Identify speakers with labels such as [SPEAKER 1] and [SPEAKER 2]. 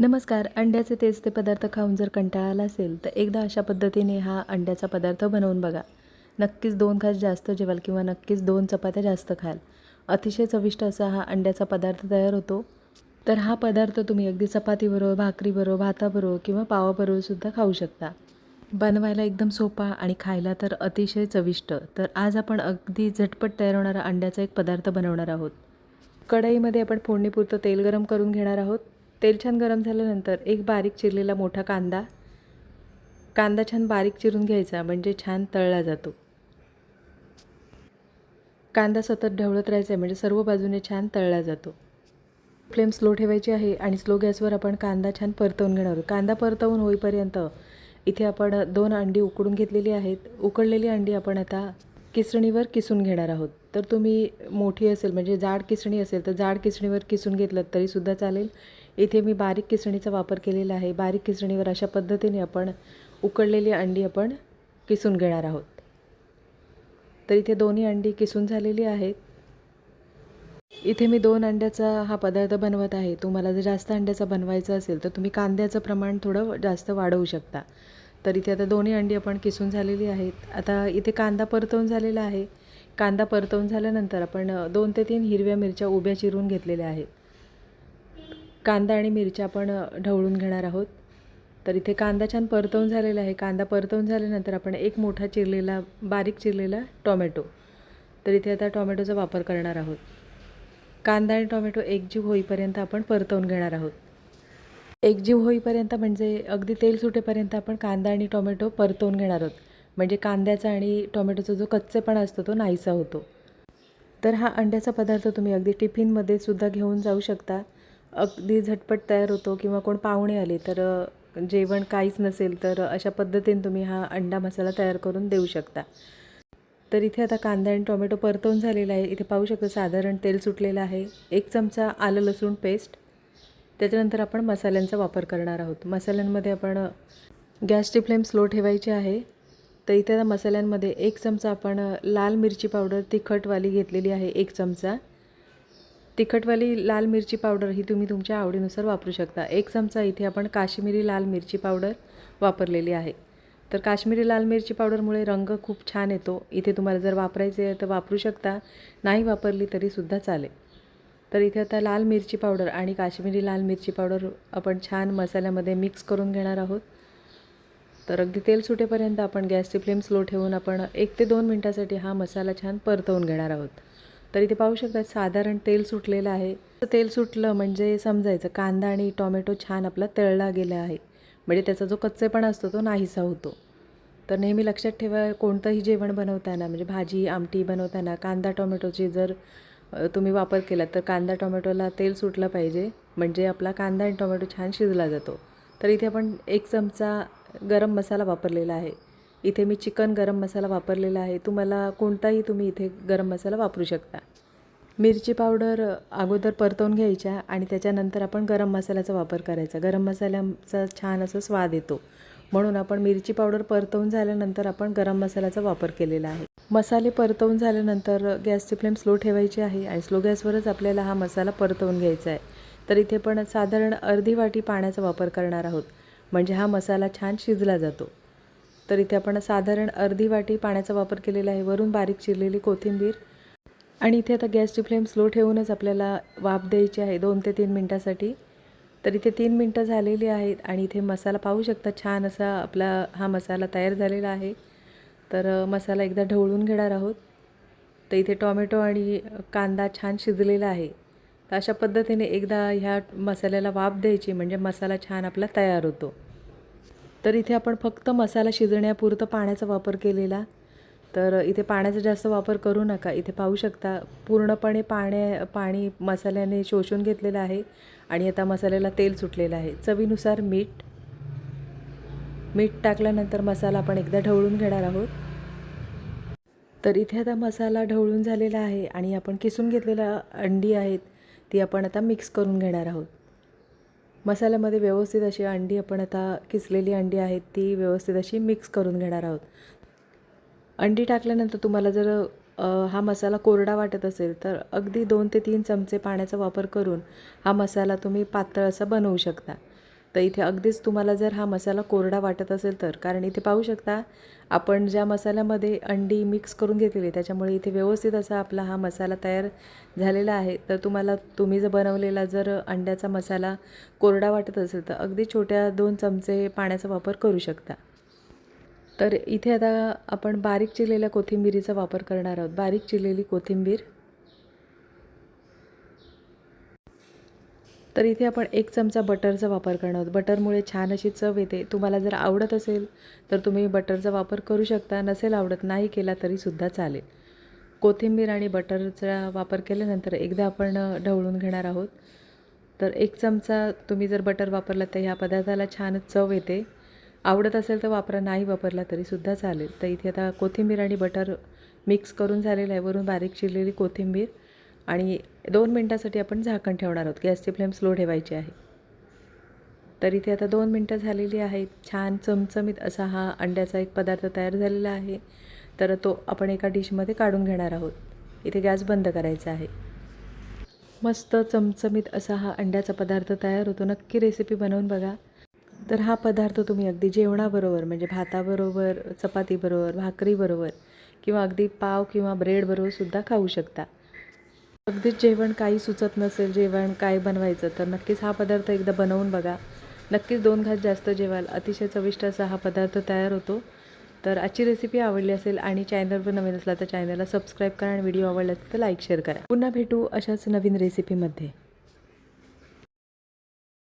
[SPEAKER 1] नमस्कार अंड्याचे तेच ते पदार्थ खाऊन जर कंटाळा आला असेल तर एकदा अशा पद्धतीने हा अंड्याचा पदार्थ बनवून बघा. नक्कीच दोन खास जास्त जेवाल किंवा नक्कीच दोन चपात्या जास्त खाल. अतिशय चविष्ट असा हा अंड्याचा पदार्थ तयार होतो. तर हा पदार्थ तुम्ही अगदी चपातीबरोबर भाकरीबरोबर भाताबरोबर किंवा पावाबरोबर सुद्धा खाऊ शकता. बनवायला एकदम सोपा आणि खायला तर अतिशय चविष्ट. तर आज आपण अगदी झटपट तयार होणारा अंड्याचा एक पदार्थ बनवणार आहोत. कढईमध्ये आपण फोडणीपुरतं तेल गरम करून घेणार आहोत. तेल छान गरम झाल्यानंतर एक बारीक चिरलेला मोठा कांदा. कांदा छान बारीक चिरून घ्यायचा म्हणजे छान तळला जातो. कांदा सतत ढवळत राहायचा आहे म्हणजे सर्व बाजूने छान तळला जातो. फ्लेम स्लो ठेवायची आहे आणि स्लो गॅसवर आपण कांदा छान परतवून घेणार आहोत. कांदा परतवून होईपर्यंत इथे आपण दोन अंडी उकडून घेतलेली आहेत. उकडलेली अंडी आपण आता किसणीवर किसून घेणार आहोत. तर तुम्ही मोठी असेल म्हणजे जाड किसणी असेल तर जाड किसणीवर किसून घेतलं तरीसुद्धा चालेल. इथे मी बारीक किसणीचा वापर केलेला आहे. बारीक किसणीवर अशा पद्धतीने आपण उकडलेली अंडी आपण किसून घेणार आहोत. तर इथे दोन्ही अंडी किसून झालेली आहेत. इथे मी दोन अंड्याचा हा पदार्थ बनवत आहे. तुम्हाला जर जास्त अंड्याचा बनवायचा असेल तर तुम्ही कांद्याचं प्रमाण थोडं जास्त वाढवू शकता. तर इथे आता दोन्ही अंडी आपण किसून झालेली आहेत. आता इथे कांदा परतवून झालेला आहे. कांदा परतवून झाल्यानंतर आपण दोन ते तीन हिरव्या मिरच्या उभ्या चिरून घेतलेल्या आहेत. कांदा आणि मिरच्या आपण ढवळून घेणार आहोत. तर इथे कांदा छान परतवून झालेला आहे. कांदा परतवून झाल्यानंतर आपण एक मोठा चिरलेला बारीक चिरलेला टोमॅटो. तर इथे आता टोमॅटोचा वापर करणार आहोत. कांदा आणि टोमॅटो एकजीव होईपर्यंत आपण परतवून घेणार आहोत. एकजीव होईपर्यंत म्हणजे अगदी तेल सुटेपर्यंत आपण कांदा आणि टोमॅटो परतवून घेणार आहोत. म्हणजे कांद्याचा आणि टोमॅटोचा जो कच्चेपणा असतो तो नाहीसा होतो. तर हा अंड्याचा पदार्थ तुम्ही अगदी टिफिनमध्ये सुद्धा घेऊन जाऊ शकता. अगदी झटपट तयार होतो किंवा कोण पाहुणे आले तर जेवण काहीच नसेल तर अशा पद्धतीने तुम्ही हा अंडा मसाला तयार करून देऊ शकता. तर इथे आता कांदा आणि टोमॅटो परतवून झालेला आहे. इथे पाहू शकतो साधारण तेल सुटलेलं आहे. एक चमचा आलं लसूण पेस्ट. त्याच्यानंतर आपण मसाल्यांचा वापर करणार आहोत. मसाल्यांमध्ये आपण गॅसची फ्लेम स्लो ठेवायची आहे. तर इथे आता मसाल्यांमध्ये एक चमचा आपण लाल मिरची पावडर तिखटवाली घेतलेली आहे. एक चमचा. तिखटवाली लाल मिरची पावडर ही तुम्ही तुमच्या आवडीनुसार वापरू शकता. एक चमचा इथे आपण काश्मीरी लाल मिरची पावडर वापरलेली आहे. तर काश्मीरी लाल मिरची पावडरमुळे रंग खूप छान येतो. इथे तुम्हाला जर वापरायचे आहे तर वापरू शकता. नाही वापरली तरीसुद्धा चालेल. तर इथे आता लाल मिरची पावडर आणि काश्मीरी लाल मिरची पावडर आपण छान मसाल्यामध्ये मिक्स करून घेणार आहोत. तर अगदी तेल सुटेपर्यंत आपण गॅसची फ्लेम स्लो ठेवून आपण एक ते दोन मिनटासाठी हा मसाला छान परतवून घेणार आहोत. तर इथे पाहू शकता साधारण तेल सुटलेलं आहे. तेल सुटलं म्हणजे समजायचं कांदा आणि टॉमॅटो छान आपला तळला गेला आहे. म्हणजे त्याचा जो कच्चेपणा असतो तो नाहीसा होतो. तर नेहमी लक्षात ठेवा कोणतंही जेवण बनवताना म्हणजे भाजी आमटी बनवताना कांदा टोमॅटोची जर तुम्ही वापर केला तर कांदा टोमॅटोला तेल सुटलं पाहिजे. म्हणजे आपला कांदा आणि टोमॅटो छान शिजला जातो. तर इथे आपण एक चमचा गरम मसाला वापरलेला आहे. इथे मी चिकन गरम मसाला वापरलेला आहे. तुम्हाला कोणताही तुम्ही इथे गरम मसाला वापरू शकता. मिरची पावडर अगोदर परतवून घ्यायच्या आणि त्याच्यानंतर आपण गरम मसाल्याचा वापर करायचा. गरम मसाल्याचा छान असं स्वाद येतो. म्हणून आपण मिरची पावडर परतवून झाल्यानंतर आपण गरम मसाल्याचा वापर केलेला आहे. मसाले परतवून झाल्यानंतर गॅसची फ्लेम स्लो ठेवायची आहे आणि स्लो गॅसवरच आपल्याला हा मसाला परतवून घ्यायचा आहे. तर इथे पण साधारण अर्धी वाटी पाण्याचा वापर करणार आहोत. म्हणजे हा मसाला छान शिजला जातो. तर इथे आपण साधारण अर्धी वाटी पाण्याचा वापर केलेला आहे. वरून बारीक चिरलेली कोथिंबीर आणि इथे आता गॅसची फ्लेम स्लो ठेवूनच आपल्याला वाफ द्यायची आहे दोन ते तीन मिनटासाठी. तर इथे तीन मिनटं झालेली आहेत आणि इथे मसाला पाहू शकता छान असा आपला हा मसाला तयार झालेला आहे. तर मसाला एकदा ढवळून घेणार आहोत. तर इथे टॉमॅटो आणि कांदा छान शिजलेला आहे. तर अशा पद्धतीने एकदा ह्या मसाल्याला वाफ द्यायची म्हणजे मसाला छान आपला तयार होतो. तर इथे आपण फक्त मसाला शिजण्यापुरतं पाण्याचा वापर केलेला. तर इथे पाण्याचा जास्त वापर करू नका. इथे पाहू शकता पूर्णपणे पाण्या पाणी मसाल्याने शोषून घेतलेलं आहे आणि आता मसाल्याला तेल सुटलेलं आहे. चवीनुसार मीठ मीठ टाकल्यानंतर मसाला आपण एकदा ढवळून घेणार आहोत. तर इथे आता मसाला ढवळून झालेला आहे आणि आपण किसून घेतलेला अंडी आहेत ती आपण आता मिक्स करून घेणार आहोत. मसाल्यामध्ये व्यवस्थित अशी अंडी आपण आता किसलेली अंडी आहेत ती व्यवस्थित अशी मिक्स करून घेणार आहोत. अंडी टाकल्यानंतर तुम्हाला जर हा मसाला कोरडा वाटत असेल तर अगदी दोन ते तीन चमचे पाण्याचा वापर करून हा मसाला तुम्ही पातळ असा बनवू शकता. तर इथे अगदीच तुम्हाला जर हा मसाला कोरडा वाटत असेल तर कारण इथे पाहू शकता आपण ज्या मसाल्यामध्ये अंडी मिक्स करून घेतलेली आहे, त्याच्यामुळे इथे व्यवस्थित असा आपला हा मसाला तयार झालेला आहे. तर तुम्हाला तुम्ही जर बनवलेला जर अंड्याचा मसाला कोरडा वाटत असेल तर अगदी छोट्या दोन चमचे पाण्याचा वापर करू शकता. तर इथे आता आपण बारीक चिरलेल्या कोथिंबिरीचा वापर करणार आहोत. बारीक चिरलेली कोथिंबीर तर इथे आपण एक चमचा बटरचा वापर करणार आहोत. बटरमुळे छान अशी चव येते. तुम्हाला जर आवडत असेल तर तुम्ही बटरचा वापर करू शकता. नसेल आवडत नाही केला तरीसुद्धा चालेल. कोथिंबीर आणि बटरचा वापर केल्यानंतर एकदा आपण ढवळून घेणार आहोत. तर एक चमचा तुम्ही जर बटर वापरला तर ह्या पदार्थाला छान चव येते. आवडत असेल तर वापरा नाही वापरला तरीसुद्धा चालेल. तर इथे आता कोथिंबीर आणि बटर मिक्स करून झालेलं आहे. वरून बारीक चिरलेली कोथिंबीर. आणि दोन मिनटासाठी आपण झाकण ठेवणार आहोत. गॅसची फ्लेम स्लो ठेवायची आहे. तर इथे आता दोन मिनटं झालेली आहेत. छान चमचमीत असा हा अंड्याचा एक पदार्थ तयार झालेला आहे. तर तो आपण एका डिशमध्ये काढून घेणार आहोत. इथे गॅस बंद करायचा आहे. मस्त चमचमीत असा हा अंड्याचा पदार्थ तयार होतो. नक्की रेसिपी बनवून बघा. तर हा पदार्थ तुम्ही अगदी जेवणाबरोबर म्हणजे भाताबरोबर चपातीबरोबर भाकरीबरोबर किंवा अगदी पाव किंवा ब्रेडबरोबर सुद्धा खाऊ शकता. अगदीच जेवण काही सुचत नसेल जेवण काय बनवायचं तर नक्कीच हा पदार्थ एकदा बनवून बघा. नक्कीच दोन घास जास्त जेवाल. अतिशय चविष्ट असा हा पदार्थ तयार होतो. तर आजची रेसिपी आवडली असेल आणि चॅनलवर नवीन असला तर चॅनलला सबस्क्राईब करा आणि व्हिडिओ आवडला असेल तर लाईक शेअर करा. पुन्हा भेटू अशाच नवीन रेसिपीमध्ये